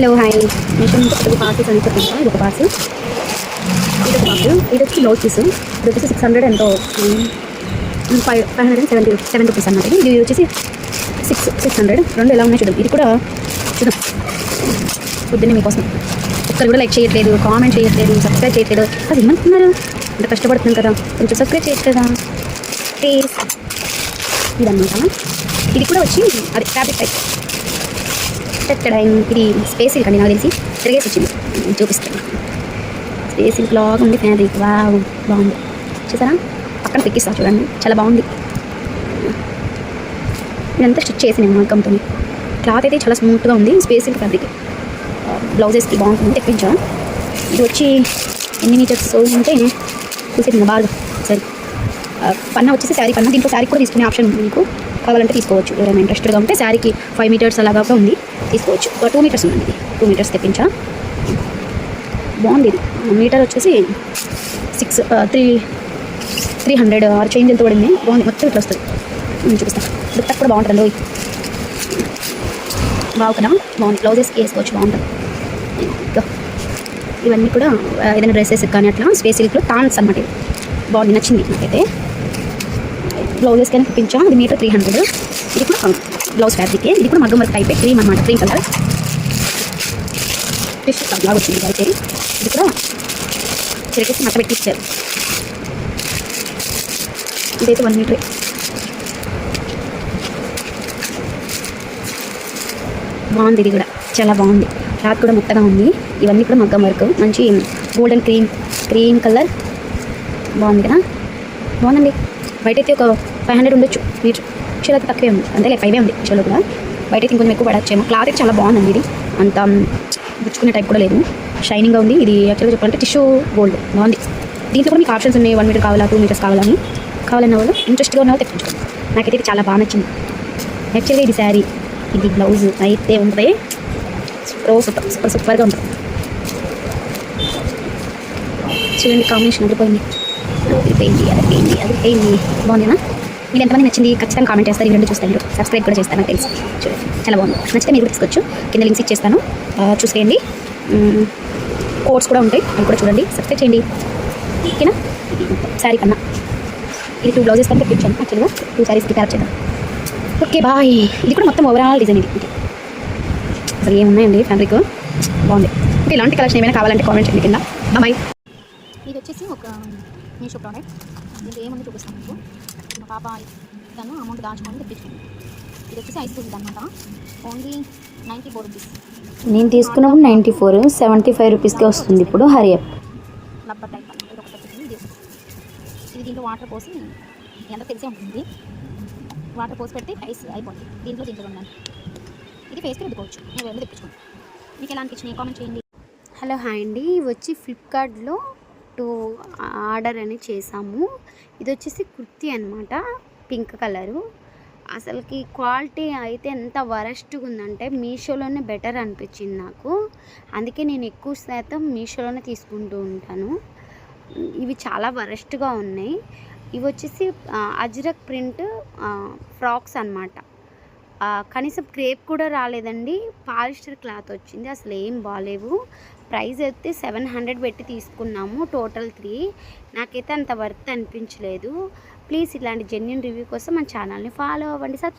Hello hi. మీకు ఒక parcels అని చెప్పిందా ఇది ఒక పార్సల్ ఇది ఒక పార్సల్ ఇది వచ్చి లో పీస్ ఇది వచ్చేసి సిక్స్ హండ్రెడ్ ఎంతో five five hundred and seventy seven rupees అన్నమాట. ఇది వచ్చేసి సిక్స్ సిక్స్ హండ్రెడ్ రెండు ఎలా ఉన్నాయి చూద్దాం ఇది కూడా చూద్దాం. పొద్దున్నే మీకోసం. ఒక్కరు కూడా లైక్ చేయట్లేదు కామెంట్ చేయట్లేదు సబ్స్క్రైబ్ చేయట్లేదు. అది ఏమంటున్నారు? ఇంత కష్టపడుతున్నాం కదా. కొంచెం సబ్స్క్రైబ్ చేయొచ్చు కదా. ప్లీజ్ ఇదన్నమాట. ఇది కూడా వచ్చి అది ఫ్యాబ్రిక్ టైప్ ఇక్కడ ఇది స్పేస్ సిల్క్ అండి నాకు తెలిసి. తిరిగేసి వచ్చింది. చూపిస్తాను. స్పేస్ సిల్క్ లాగా ఉంది రీ వావ్ బాగుంది. చూసారా? పక్కన పెక్కిస్తా చూడండి. చాలా బాగుంది. ఇదంతా స్టిచ్ చేసిన మగ్గంతో క్లాత్ అయితే చాలా స్మూత్గా ఉంది స్పేస్ సిల్క్ ఫ్యాబ్రిక్. బ్లౌజెస్కి బాగుంటుంది తెప్పించాం ఇది వచ్చి ఎన్ని మీటర్స్ ఉంటే చూసేది బాగా. సరే. పన్న పన్నా వచ్చేసి శారీ పన్న దీంట్లో శారీ కూడా తీసుకునే ఆప్షన్ ఉంది మీకు. కావాలంటే తీసుకోవచ్చు. ఎవరైనా ఇంట్రెస్టెడ్గా ఉంటే శారీకి ఫైవ్ మీటర్స్ అలాగా కూడా ఉంది తీసుకోవచ్చు. ఒక టూ మీటర్స్ ఉంది టూ మీటర్స్ తెప్పించా? బాగుంది ఇది. మీటర్ వచ్చేసి six three three hundred or change ఎంత పడింది? బాగుంది. మొత్తం ఇట్లా వస్తుంది. నేను చూపిస్తాను దుప్పట్ కూడా బాగుంటుంది ఓయ్. బాగు కదా? బాగుంది. బ్లౌజెస్కి వేసుకోవచ్చు. బాగుంటుంది. ఇవన్నీ కూడా ఏదైనా డ్రెస్సెస్ కానీ అట్లా స్పేస్ సిల్క్లో టాన్స్ అనమాట బాగుంది. నచ్చింది నాకైతే. బ్లౌజెస్ కానీ తెప్పించాం అది మీటర్ త్రీ హండ్రెడ్ ఇది కూడా బ్లౌజ్ ఫ్యాబ్రిక్ ఇది కూడా మగ్గం వర్క్ టైప్ క్రీమ్ అనమాట క్రీమ్ కలర్ ఫిష్ బ్లాగ్ వచ్చింది. అయితే. ఇది కూడా చిరకేసి మట్ట పెట్టి ఇచ్చారు ఇదైతే వన్ మీటర్ బాగుంది ఇది కూడా. చాలా బాగుంది. క్లాత్ కూడా ముక్కగా ఉంది. ఇవన్నీ కూడా మగ్గం వర్క్. మంచి గోల్డెన్ క్రీమ్ క్రీమ్ కలర్ బాగుంది కదా? బాగుందండి. బయట అయితే ఒక ఫైవ్ హండ్రెడ్ ఉండొచ్చు మీటర్ అయితే తక్కువే ఉంది. అంతే ఫైవే ఉంది చీరలో కూడా బయట అయితే ఇంకొంచెం ఎక్కువ పడచ్చేమో క్లాత్ అయితే చాలా బాగుందండి ఇది. అంత గుచ్చుకునే టైప్ కూడా లేదు. షైనింగ్గా ఉంది. ఇది యాక్చువల్గా చెప్పాలంటే టిష్యూ గోల్డ్ బాగుంది. దీంట్లో కూడా మీకు ఆప్షన్స్ ఉన్నాయి. వన్ మీటర్ కావాలా టూ మీటర్స్ కావాలని. కావాలన్న వాళ్ళు ఇంట్రెస్ట్గా ఉన్న వాళ్ళు తెప్పించుకోండి. నాకైతే ఇది చాలా బాగా నచ్చింది. యాక్చువల్గా ఇది శారీ ఇది బ్లౌజ్ అయితే ఉంటుంది. సూపర్ సూపర్ సూపర్ సూపర్గా ఉంటుంది. చూడండి కాంబినేషన్ అదిరిపోయింది అదిరిపోయింది అదిరిపోయింది అదిరిపోయింది బాగుందినా మీరు ఎంతమంది నచ్చింది ఖచ్చితంగా కామెంట్ చేస్తారు ఈ రెండు చూస్తారు మీరు సబ్స్క్రైబ్ కూడా చేస్తాను నాకు తెలుసు చూడండి చాలా బాగుంది నచ్చితే మీరు కూడా తీసుకోవచ్చు కింద లింక్స్ ఇచ్చేస్తాను చూసేయండి కోర్స్ కూడా ఉంటాయి అవి కూడా చూడండి సబ్స్క్రైబ్ చేయండి ఓకేనా శారీ కన్నా ఇది టూ బ్లౌజెస్ కన్నా తెప్పించాను యాక్చువల్గా టూ శారీస్కి క్యారెక్ట్ చేద్దాం ఓకే బాయ్ ఇది కూడా మొత్తం ఓవరాల్ డిజైన్ ఇది అసలు ఏమున్నాయండి ఫ్యాబ్రిక్ బాగుంది ఓకే ఇలాంటి కలెక్షన్ ఏమైనా కావాలంటే కామెంట్ చేయండి కింద బాయ్ ఇది వచ్చేసి ఒక మీషో ప్రోడక్ట్ ఇది ఏముంది చూపిస్తాను మీకు. మా పాప తను అమౌంట్ దాచుకొని తెప్పించుకుంది. ఇది వచ్చేసి ఐస్ క్రీమ్ అనమాట ఓన్లీ నైంటీ ఫోర్ రూపీస్ నేను తీసుకున్నప్పుడు నైంటీ ఫోర్ సెవెంటీ ఫైవ్ రూపీస్కి వస్తుంది ఇప్పుడు హరియప్ రబ్బర్ టైప్ ఇది ఒకటి ఇది దీంట్లో వాటర్ పోసి ఎంత తెలిసే ఉంటుంది. వాటర్ పోసి పెడితే ఐస్ అయిపోతుంది దీంట్లో దీంట్లో ఉండాలి. ఇది ఫేస్కి రుద్దుకోవచ్చు. నేను వెళ్ళి తెప్పించుకోండి మీకు ఎలా అనిపించినాయి కామెంట్ చేయండి. హలో హాయ్ అండి. వచ్చి ఫ్లిప్కార్ట్లో టూ ఆర్డర్ అని చేసాము ఇది వచ్చేసి కుర్తీ అనమాట పింక్ కలరు. అసలుకి క్వాలిటీ అయితే ఎంత వరస్ట్గా ఉందంటే మీషోలోనే బెటర్ అనిపించింది నాకు. అందుకే నేను ఎక్కువ శాతం మీషోలోనే తీసుకుంటూ ఉంటాను. ఇవి చాలా వరస్ట్గా ఉన్నాయి. ఇవి వచ్చేసి అజ్రక్ ప్రింట్ ఫ్రాక్స్ అనమాట కనీసం క్రేప్ కూడా రాలేదండి. పాలిస్టర్ క్లాత్ వచ్చింది. అసలు ఏం బాగాలేవు. ప్రైస్ అయితే సెవెన్ హండ్రెడ్ పెట్టి తీసుకున్నాము. Total three. నాకైతే అంత వర్త్ అనిపించలేదు. ప్లీజ్ ఇలాంటి జెన్యున్ రివ్యూ కోసం మన ఛానల్ని ఫాలో అవ్వండి. సబ్